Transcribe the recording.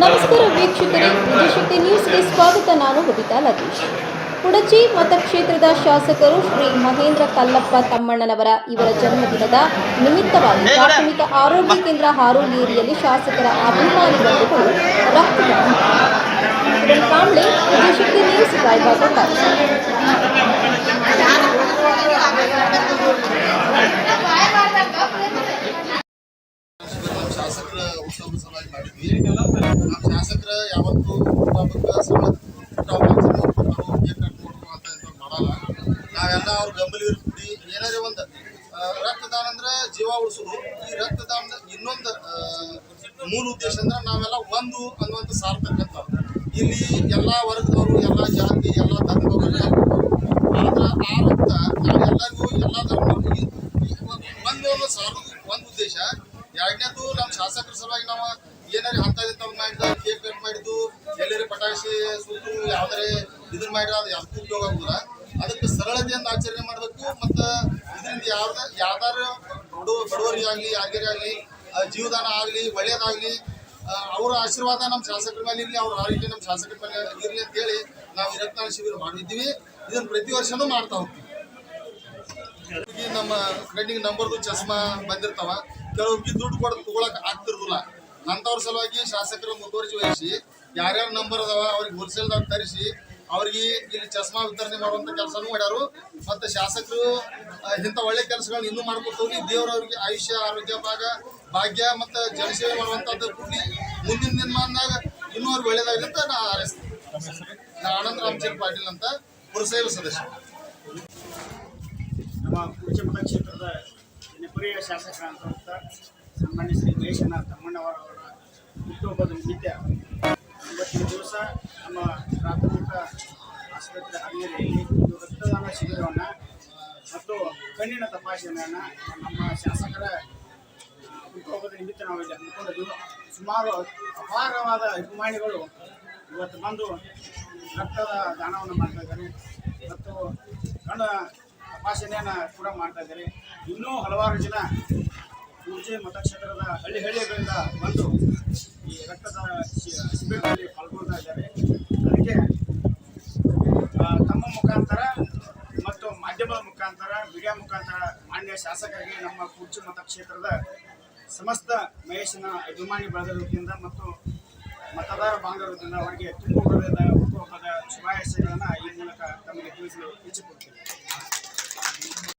ನಮಸ್ಕಾರ ವೀಕ್ಷಕರೇ ವಿಜಯಶಕ್ತಿ ನ್ಯೂಸ್ಗೆ ಸ್ವಾಗತ ನಾನು ಬಬಿತಾ ಲತೀಶ್. ಕುಡಚಿ ಮತಕ್ಷೇತ್ರದ ಶಾಸಕರು ಶ್ರೀ ಮಹೇಂದ್ರ ಕಲ್ಲಪ್ಪ ತಮ್ಮಣ್ಣನವರ ಇವರ ಜನ್ಮದಿನದ ನಿಮಿತ್ತವಾಗಿ ಪ್ರಾಥಮಿಕ ಆರೋಗ್ಯ ಕೇಂದ್ರ ಹಾರೋಗೇರಿಯಲ್ಲಿ ಶಾಸಕರ ಅಭಿಮಾನಿ ಬಂಧುಗಳು ರಕ್ತದಾನ ಕಾಂಬ್ಳೆ ವಿಜಯಶಕ್ತಿ ನ್ಯೂಸ್ ಕಾರ್ಯಕ್ರಮ ನಮ್ಮ ಶಾಸಕರ ಹುಟ್ಟುಹಬ್ಬದ ಸಲುವಾಗಿ ಮಾಡಿದ್ವಿ ನಮ್ಮ ಶಾಸಕರ ಯಾವತ್ತೂ ಹುಟ್ಟುಹಬ್ಬಕ್ಕೆ ಸಮ ಹುಟ್ಟುಹಬ್ಬ ನಾವು ಕೇಕ್ ಕಟ್ ಅಂತ ಮಾಡಲ್ಲ ನಾವೆಲ್ಲ ಅವ್ರು ಗಂಭೀರ ಕೂಡಿ ಏನಾರೇ ಒಂದು ರಕ್ತದಾನ ಅಂದ್ರೆ ಜೀವ ಉಳಿಸೋದು ಈ ರಕ್ತದಾನದ ಇನ್ನೊಂದು ಮೂಲ ಉದ್ದೇಶ ಅಂದ್ರೆ ನಾವೆಲ್ಲ ಒಂದು ಅನ್ನುವಂಥ ಸಾರ್ತಕ್ಕಂಥ ಇಲ್ಲಿ ಎಲ್ಲ ವರ್ಗದವರು ಎಲ್ಲ ಜಾತಿ ಎಲ್ಲ ಧರ್ಮದವರು ಆದ್ರೆ ಆ ರಕ್ತ ನಾವೆಲ್ಲರಿಗೂ ಎಲ್ಲ ಧರ್ಮದವ್ರಿಗೆ ಒಂದು ಸಾರೋದು ಒಂದು ಉದ್ದೇಶ. ಎರಡನೇದು, ನಮ್ಮ ಶಾಸಕರ ಸಲುವಾಗಿ ನಾವು ಏನಾರ ಇಂಥದ್ದು ಮಾಡಿದ, ಕೇಕ್ ಕಟ್ ಮಾಡಿದ್ದು, ಎಲ್ಲರೂ ಪಟಾಕಿ ಸುಟ್ಟು, ಯಾವ್ದಾರೆ ಇದನ್ನ ಮಾಡಿದ್ರೆ ಅದು ಯಾವ್ದು ಉಪಯೋಗ ಆಗುದಿಲ್ಲ. ಅದಕ್ಕೆ ಸರಳತೆಯಿಂದ ಆಚರಣೆ ಮಾಡಬೇಕು, ಮತ್ತು ಇದರಿಂದ ಯಾವ್ದ ಯಾವ್ದಾರ ಬಡ ಬಡವರಿಗೆ ಆಗಲಿ, ಯಾರಿಗಾರಿ ಆಗಲಿ ಜೀವದಾನ ಆಗಲಿ ಒಳ್ಳೆಯದಾಗಲಿ ಅವರ ಆಶೀರ್ವಾದ ನಮ್ಮ ಶಾಸಕರ ಮೇಲೆ ಇರಲಿ, ಅವ್ರ ಆರೋಗ್ಯ ನಮ್ಮ ಶಾಸಕರ ಮೇಲೆ ಇರಲಿ ಅಂತೇಳಿ ನಾವು ಈ ಶಿಬಿರ ಮಾಡಿದ್ದೀವಿ. ಇದನ್ನು ಪ್ರತಿ ವರ್ಷನೂ ಮಾಡ್ತಾ ಹೋಗ್ತೀವಿ. ನಮ್ಮ ಕಣ್ಣಿಗೆ ನಂಬರ್ದು ಚಸ್ಮಾ ಬಂದಿರ್ತಾವ. ಕೆಲವ್ರಿಗೆ ದುಡ್ಡು ಕೊಟ್ಟು ತಗೊಳಕ್ ಆಗ್ತಿರ್ದಿಲ್ಲ. ಅಂಥವ್ರ ಸಲುವಾಗಿ ಶಾಸಕರು ಮುತುವರ್ಜಿ ವಹಿಸಿ, ಯಾರ್ಯಾರ ನಂಬರ್ ಅದಾವ ಅವ್ರಿಗೆ ಹೋಲ್ಸೇಲ್ದಾಗ ತರಿಸಿ, ಅವ್ರಿಗೆ ಇಲ್ಲಿ ಚಸ್ಮಾ ವಿತರಣೆ ಮಾಡುವಂತ ಕೆಲಸನೂ ಮಾಡ್ಯಾರು. ಮತ್ತೆ ಶಾಸಕರು ಇಂಥ ಒಳ್ಳೆ ಕೆಲಸಗಳನ್ನ ಇನ್ನೂ ಮಾಡ್ಕೊತ ಹೋಗಿ ಅವ್ರಿಗೆ ಆಯುಷ್ಯ, ಆರೋಗ್ಯ, ಭಾಗ, ಭಾಗ್ಯ ಮತ್ತು ಜನಸೇವೆ ಮಾಡುವಂಥದ್ದು ಕೂಡಿ ಮುಂದಿನ ದಿನಮಾನದಾಗ ಇನ್ನೂ ಅವ್ರಿಗೆ ಒಳ್ಳೇದಾಗಲಿ ಅಂತ ನಾ ಹಾರೈಸ್ತೀನಿ. ನಾ ಆನಂದ್ ರಾಮಚಂದ್ರ ಪಾಟೀಲ್ ಅಂತ ಪುರಸಭೆ ಸದಸ್ಯ. ನಮ್ಮ ಕುಚಮಠ ಕ್ಷೇತ್ರದ ಜನಪ್ರಿಯ ಶಾಸಕರಾದಂಥ ಸನ್ಮಾನ್ಯ ಶ್ರೀ ಮಹೇಶನ ತಮ್ಮಣ್ಣವರವರ ಹುಟ್ಟುಹಬ್ಬದ ನಿತ್ಯ ಇವತ್ತಿನ ದಿವಸ ನಮ್ಮ ಪ್ರಾಥಮಿಕ ಆಸ್ಪತ್ರೆ ಹರಿಹರೆಯಲ್ಲಿ ಒಂದು ರಕ್ತದಾನ ಶಿಬಿರವನ್ನು ಮತ್ತು ಕಣ್ಣಿನ ತಪಾಸಣೆಯನ್ನು ನಮ್ಮ ಶಾಸಕರ ಹುಟ್ಟುಹಬ್ಬದ ನಿಮಿತ್ತ ನಾವು ಇಲ್ಲಿ ಸುಮಾರು ಅಪಾರವಾದ ಅಭಿಮಾನಿಗಳು ಇವತ್ತು ಬಂದು ರಕ್ತದ ದಾನವನ್ನು ಮಾಡ್ತಾ ಇದ್ದಾರೆ ಮತ್ತು ಕಣ್ಣ ತಪಾಸಣೆಯನ್ನು ಕೂಡ ಮಾಡ್ತಾ ಇದ್ದಾರೆ. ಇನ್ನೂ ಹಲವಾರು ಜನ ಕುರ್ಚಿ ಮತಕ್ಷೇತ್ರದ ಹಳ್ಳಿ ಹಳ್ಳಿಗಳಿಂದ ಬಂದು ರಕ್ತದ ಶಿಬಿರದಲ್ಲಿ ಪಾಲ್ಗೊಳ್ತಾ ಇದ್ದಾರೆ. ಅದಕ್ಕೆ ತಮ್ಮ ಮುಖಾಂತರ ಮತ್ತು ಮಾಧ್ಯಮದ ಮುಖಾಂತರ, ಮೀಡಿಯಾ ಮುಖಾಂತರ ಮಾನ್ಯ ಶಾಸಕರಿಗೆ ನಮ್ಮ ಕುರ್ಚಿ ಮತಕ್ಷೇತ್ರದ ಸಮಸ್ತ ಮಹೇಶನ ಅಭಿಮಾನಿ ಬಳಗದಿಂದ ಮತ್ತು ಮತದಾರ ಬಾಂಧವರಿಂದ ಅವರಿಗೆ ತುಂಬ